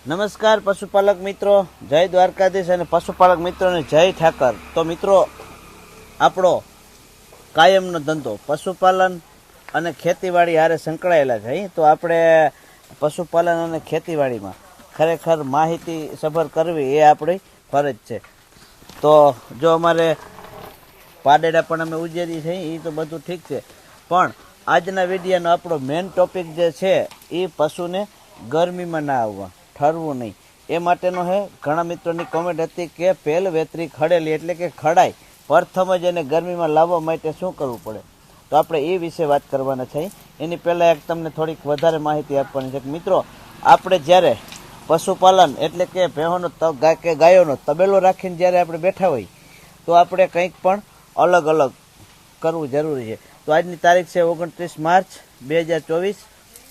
નમસ્કાર પશુપાલક મિત્રો, જય દ્વારકાધીશ અને પશુપાલક મિત્રોને જય ઠાકર. તો મિત્રો, આપણો કાયમનો ધંધો, પશુપાલન અને ખેતીવાડી હારે સંકળાયેલા છે તો આપણે પશુપાલન અને ખેતીવાડીમાં ખરેખર માહિતી સભર કરવી એ આપણી ફરજ છે. તો જો અમારે પાડેડા પણ અમે ઉજેરી છે એ તો બધું ઠીક છે. પણ આજના વિડીયાનો આપણો મેઇન ટોપિક જે છે એ પશુને ગરમીમાં ના આવવા. ઠરવું નહીં. એ માટેનો હે, ઘણા મિત્રોની કોમેન્ટ હતી કે પેલ વેતરી ખડેલી એટલે કે ખડાય પ્રથમ જ એને ગરમીમાં લાવવા માટે શું કરવું પડે? તો આપણે એ વિશે વાત કરવાના છે. એની પહેલાં એક તમને થોડીક વધારે માહિતી આપવાની છે કે મિત્રો, આપણે જ્યારે પશુપાલન એટલે કે ભેહોનો કે ગાયોનો તબેલો રાખીને જ્યારે આપણે બેઠા હોય, તો આપણે કંઈક પણ અલગ અલગ કરવું જરૂરી છે. તો આજની તારીખ છે ઓગણત્રીસ માર્ચ બે હજાર ચોવીસ.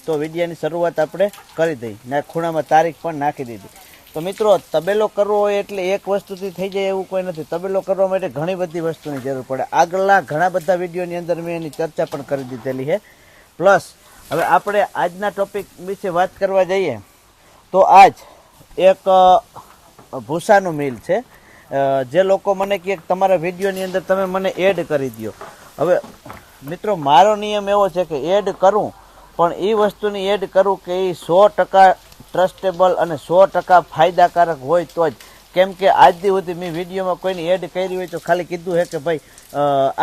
તો વિડીયાની શરૂઆત આપણે કરી દઈ. ને ખૂણામાં તારીખ પણ નાખી દીધી. તો મિત્રો, તબેલો કરવો હોય એટલે એક વસ્તુથી થઈ જાય એવું કોઈ નથી. તબેલો કરવા માટે ઘણી બધી વસ્તુની જરૂર પડે. આગળના ઘણા બધા વિડીયોની અંદર મેં એની ચર્ચા પણ કરી દીધેલી છે. પ્લસ, હવે આપણે આજના ટોપિક વિશે વાત કરવા જઈએ, તો આજ એક ભૂસાનું મિલ છે. જે લોકો મને કહે તમારા વિડીયોની અંદર તમે મને એડ કરી દો હવે, મિત્રો, મારો નિયમ એવો છે કે એડ કરું પણ એ વસ્તુની એડ કરું કે એ સો ટકા ટ્રસ્ટેબલ અને સો ટકા ફાયદાકારક હોય તો જ. કેમ કે આજથી સુધી મેં વિડીયોમાં કોઈની એડ કરી હોય તો ખાલી કીધું છે કે ભાઈ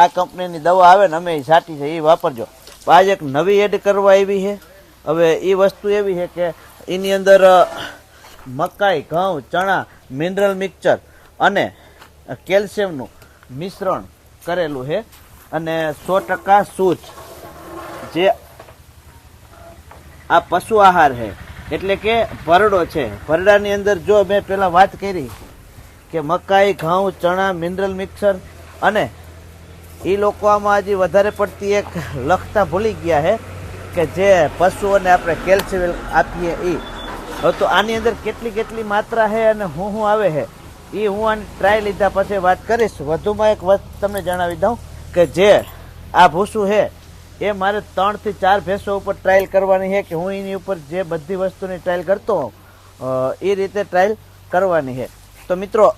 આ કંપનીની દવા આવે ને અમે એ સાટી છે એ વાપરજો. આજ એક નવી એડ કરવા આવી છે હવે એ વસ્તુ એવી છે કે એની અંદર મકાઈ, ઘઉં, ચણા મિનરલ મિક્સચર અને કેલ્શિયમનું મિશ્રણ કરેલું છે અને સો ટકા સૂચ. જે આ પશુ આહાર છે. એટલે કે ભરડો છે. ભરડાની અંદર જો મેં પેલા વાત કરી કે મકાઈ, ઘઉં, ચણા, મિનરલ મિક્સર અને એ લોકો આમાં હજી વધારે પડતી એક લખતા ભૂલી ગયા છે કે જે પશુઓને આપણે કેલ્શિયમ આપીએ એ તો આની અંદર કેટલી કેટલી માત્રા છે અને હું હું આવે છે? એ હું આની ટ્રાય લીધા પછી વાત કરીશ. વધુમાં એક વસ્તુ તમને જણાવી દઉં કે જે આ ભૂસું છે એ મારે ત્રણથી ચાર ભેંસો ઉપર ટ્રાયલ કરવાની છે કે હું એની ઉપર જે બધી વસ્તુની ટ્રાયલ કરતો હોઉં એ રીતે ટ્રાયલ કરવાની છે. તો મિત્રો,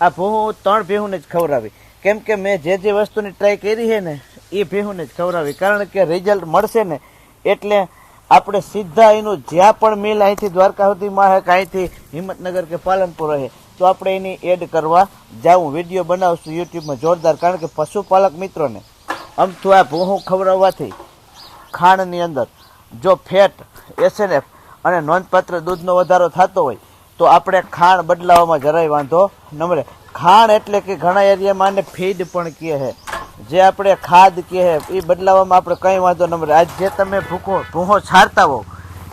આ ભૂ ત્રણ ભેહુંને જ ખવડાવી. કેમ કે મેં જે જે વસ્તુની ટ્રાય કરી છે ને, એ ભેહુંને જ ખવડાવી. કારણ કે રિઝલ્ટ મળશે ને, એટલે આપણે સીધા એનું જ્યાં પણ મિલ અહીંથી દ્વારકા સુધીમાં છે કે અહીંથી હિંમતનગર કે પાલનપુર રહે તો આપણે એની એડ કરવા જાઉં. વીડિયો બનાવશું યુટ્યુબમાં જોરદાર. કારણ કે પશુપાલક મિત્રોને અમથું આ ભૂહું ખવડાવવાથી ખાંડની અંદર જો ફેટ એસએનએફ અને નોંધપાત્ર દૂધનો વધારો થતો હોય, તો આપણે ખાંડ બદલાવવામાં જરાય વાંધો ન મળે. ખાંડ એટલે કે ઘણા એરિયામાં આને ફીડ પણ કહે છે. જે આપણે ખાદ કહે એ બદલાવવામાં આપણે કંઈ વાંધો ન મળે. આજ જે તમે ભૂખો, ભૂહો છારતા હો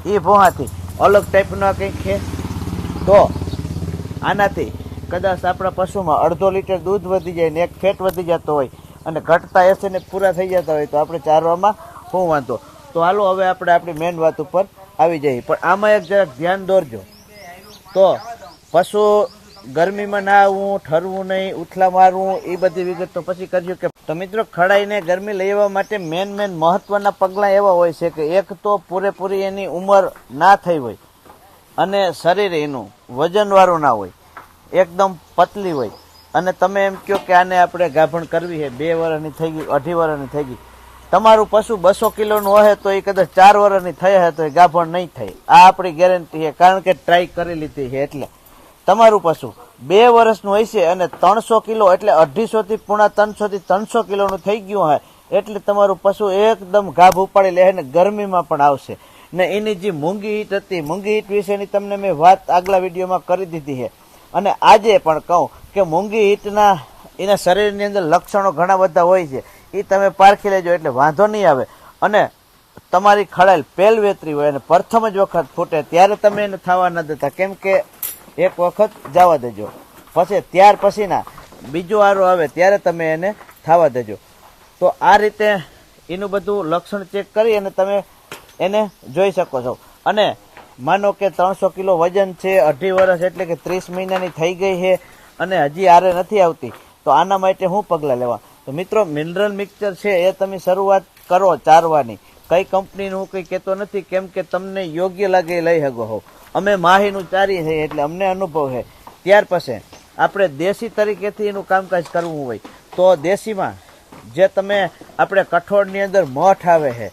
એ ભૂહાથી અલગ ટાઈપનો કંઈક છે. તો આનાથી કદાચ આપણા પશુમાં અડધો લીટર દૂધ વધી જાય ને એક ફેટ વધી જતો હોય અને ઘટતા એસેને પૂરા થઈ જતા હોય તો આપણે ચારવામાં શું વાંધો. તો હાલો, હવે આપણે આપણી મેન વાત ઉપર આવી જઈએ. પણ આમાં એક જરાક ધ્યાન દોરજો. તો પશુ ગરમીમાં ના આવવું ઠરવું નહીં, ઉથલા મારવું, એ બધી વિગત તો પછી કરજો કે તો મિત્રો ખડાઈને ગરમી લેવા માટે મેન મેન મહત્વના પગલાં એવા હોય છે કે એક તો પૂરેપૂરી એની ઉંમર ના થઈ હોય અને શરીર એનું વજનવાળું ના હોય. એકદમ પતલી હોય. અને તમે એમ કહો કે આને આપણે ગાભણ કરવી છે, બે વર્ષની થઈ ગઈ, અઢી વર્ષની થઈ ગઈ. તમારું પશુ બસો કિલોનું હશે તો એ કદાચ ચાર વર્ષની થઈ હે તો એ ગાભણ નહીં થાય. આ આપણી ગેરંટી છે, કારણ કે ટ્રાય કરી લીધી છે એટલે. તમારું પશુ બે વર્ષનું હશે અને ત્રણસો કિલો એટલે અઢીસોથી પૂણા ત્રણસોથી ત્રણસો કિલોનું થઈ ગયું હોય એટલે તમારું પશુ એકદમ ગાભ ઉપાડી લે અને ગરમીમાં પણ આવશે. ને એની જે મૂંગી હીટ હતી, મૂંગી હીટ વિશેની તમને મેં વાત આગલા વિડીયોમાં કરી દીધી છે. અને આજે પણ કહું કે મૂંગી ઈંટના, એના શરીરની અંદર લક્ષણો ઘણા બધા હોય છે. એ તમે પારખી લેજો, એટલે વાંધો નહીં આવે. અને તમારી ખળેલ પેલ વેતરી હોય અને પ્રથમ જ વખત ફૂટે, ત્યારે તમે એને થવા ન દેતા. કેમ કે એક વખત જવા દેજો. પછી, ત્યાર પછીના બીજો આરો આવે, ત્યારે તમે એને થવા દેજો. તો આ રીતે એનું બધું લક્ષણ ચેક કરી અને તમે એને જોઈ શકો છો. અને માનો કે ત્રણસો કિલો વજન છે, અઢી વર્ષ એટલે કે ત્રીસ મહિનાની થઈ ગઈ છે અને હજી આરે નથી આવતી. તો આના માટે હું પગલાં લેવા. તો મિત્રો મિનરલ મિક્સર છે એ તમે શરૂઆત કરો ચારવાની. કઈ કંપનીનું હું કંઈ કહેતો નથી, કેમ કે તમને યોગ્ય લાગે લઈ શકો હો. અમે માહીનું ચારી છે એટલે અમને અનુભવ છે. ત્યાર પછી આપણે દેશી તરીકેથી એનું કામકાજ કરવું હોય. તો દેશીમાં જે તમે આપણે કઠોળની અંદર મઠ આવે છે,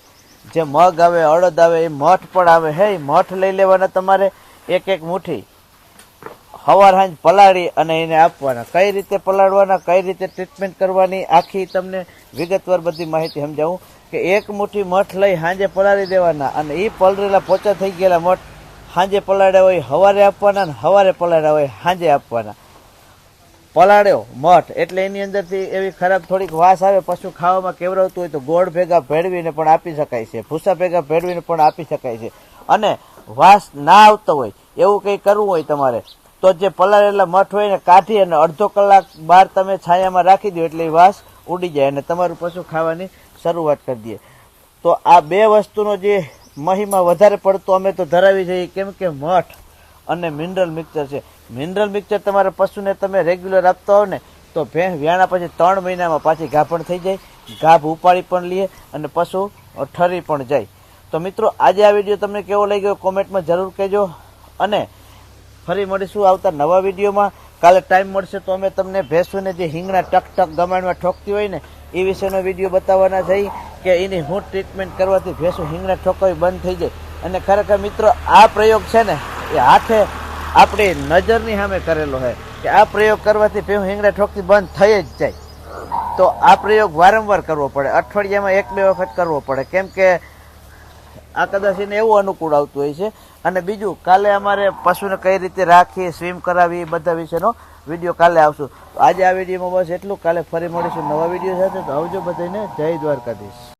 જે મગ આવે, અડદ આવે, એ મઠ પણ આવે હે એ મઠ લઈ લેવાના તમારે એક એક મુઠ્ઠી. હવાર હાંજ પલાળી અને એને આપવાના. કઈ રીતે પલાળવાના, કઈ રીતે ટ્રીટમેન્ટ કરવાની, આખી તમને વિગતવાર બધી માહિતી સમજાવું કે એક મુઠ્ઠી મઠ લઈ હાંજે પલાળી દેવાના અને એ પલળેલા પોચા થઈ ગયેલા મઠ હાંજે પલાળ્યા હોય હવારે આપવાના અને હવારે પલાળ્યા હોય હાંજે આપવાના. પલાળ્યો મઠ એટલે એની અંદરથી એવી ખરાબ થોડીક વાસ આવે, પશુ ખાવામાં કેવરાવતું હોય તો ગોળ ભેગા ભેળવીને પણ આપી શકાય છે, ભૂસા ભેગા ભેળવીને પણ આપી શકાય છે. અને વાસ ના આવતો હોય, એવું કંઈ કરવું હોય તમારે તો જે પલાળેલા મઠ હોય ને કાઢી અને અડધો કલાક બહાર તમે છાયામાં રાખી દો એટલે વાસ ઉડી જાય અને તમારું પશુ ખાવાની શરૂઆત કરી દે તો આ બે વસ્તુનો જે મહિમા વધારે પડતો અમે તો ધરાવી જઈએ કેમ કે મઠ અને મિનરલ મિક્સર છે. મિનરલ મિક્સર તમારા પશુને તમે રેગ્યુલર આપતા હો ને તો ભેંસ વ્યાણા પછી ત્રણ મહિનામાં પાછી ગાભણ થઈ જાય ગાભ ઉપાડી પણ લે અને પશુ ઠરી પણ જાય. તો મિત્રો, આજે આ વીડિયો તમને કેવો લાગ્યો કોમેન્ટમાં જરૂર કહેજો અને ફરી મળીશું આવતા નવા વિડીયોમાં. કાલે ટાઈમ મળશે તો અમે તમને ભેંસોને જે હિંગણા ટક ટક ગમાણમાં ઠોકતી હોય ને, એ વિશેનો વીડિયો બતાવવાના થઈ કે એની હું ટ્રીટમેન્ટ કરવાથી ભેંસો હિંગણા ઠોકવી બંધ થઈ જાય. અને ખરેખર મિત્રો, આ પ્રયોગ છે ને, એ હાથે આપણી નજરની સામે કરેલો છે કે આ પ્રયોગ કરવાથી ભેંસ હિંગણા ઠોકતી બંધ થઈ જ જાય. તો આ પ્રયોગ વારંવાર કરવો પડે. અઠવાડિયામાં એક બે વખત કરવો પડે. કેમ કે આ કદાચ એને એવું અનુકૂળ આવતું હોય છે. અને બીજું, કાલે અમારે પશુને કઈ રીતે રાખીએ સ્વિમ કરાવી એ બધા વિશેનો વીડિયો કાલે આવશું. આજે આ વિડીયોમાં બસ એટલું. કાલે ફરી મળીશું નવા વીડિયો સાથે. તો આવજો બધાને. જય દ્વારકાધીશ.